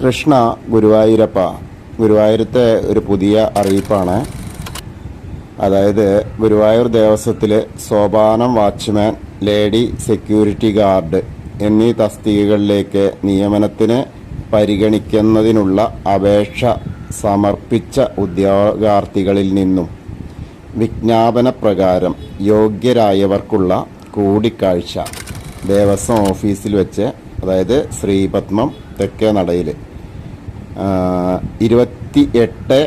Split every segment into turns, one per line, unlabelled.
കൃഷ്ണ ഗുരുവായൂരപ്പ. ഗുരുവായൂരത്തെ ഒരു പുതിയ അറിയിപ്പാണ്. അതായത് ഗുരുവായൂർ ദേവസ്വത്തിൽ സോപാനം വാച്ച്മാൻ ലേഡി സെക്യൂരിറ്റി ഗാർഡ് എന്നീ തസ്തികകളിലേക്ക് നിയമനത്തിന് പരിഗണിക്കുന്നതിനുള്ള അപേക്ഷ സമർപ്പിച്ച ഉദ്യോഗാർത്ഥികളിൽ നിന്നും വിജ്ഞാപന പ്രകാരം യോഗ്യരായവർക്കുള്ള കൂടിക്കാഴ്ച ദേവസ്വം ഓഫീസിൽ വെച്ച് അതായത് ശ്രീപത്മം തെക്കേ നടയിൽ ഇരുപത്തി എട്ട്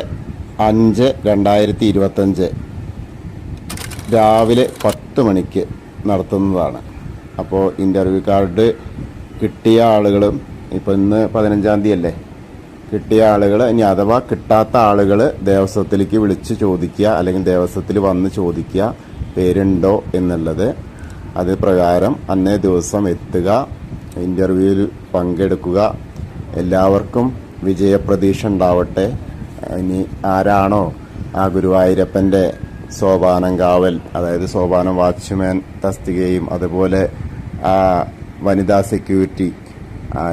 അഞ്ച് രണ്ടായിരത്തി ഇരുപത്തഞ്ച് രാവിലെ പത്ത് മണിക്ക് നടത്തുന്നതാണ്. അപ്പോൾ ഇന്റർവ്യൂ കാർഡ് കിട്ടിയ ആളുകളും ഇപ്പോൾ ഇന്ന് പതിനഞ്ചാം തീയതി അല്ലേ കിട്ടിയ ആളുകൾ ഇനി അഥവാ കിട്ടാത്ത ആളുകൾ ദേവസ്വത്തിലേക്ക് വിളിച്ച് ചോദിക്കുക അല്ലെങ്കിൽ ദേവസ്വത്തിൽ വന്ന് ചോദിക്കുക പേരുണ്ടോ എന്നുള്ളത്. അത് പ്രകാരം അന്നേ ദിവസം എത്തുക ഇന്റർവ്യൂവിൽ പങ്കെടുക്കുക. എല്ലാവർക്കും വിജയപ്രതീക്ഷ ഉണ്ടാവട്ടെ. ഇനി ആരാണോ ആ ഗുരുവായൂരപ്പന്റെ സോപാനം കാവൽ അതായത് സോപാനം വാച്ച്മാൻ തസ്തികയും അതുപോലെ വനിതാ സെക്യൂരിറ്റി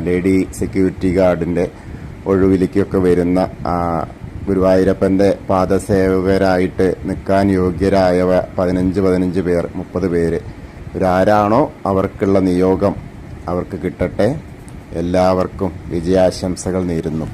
ലേഡി സെക്യൂരിറ്റി ഗാർഡിന്റെ ഒഴിവിലേക്കൊക്കെ വരുന്ന ഗുരുവായൂരപ്പന്റെ പാദസേവകരായിട്ട് നിൽക്കാൻ യോഗ്യരായവ പതിനഞ്ച് പതിനഞ്ച് പേർ മുപ്പത് പേര്. ഇവരാരാണോ അവർക്കുള്ള നിയോഗം അവർക്ക് കിട്ടട്ടെ. എല്ലാവർക്കും വിജയാശംസകൾ നേരുന്നു.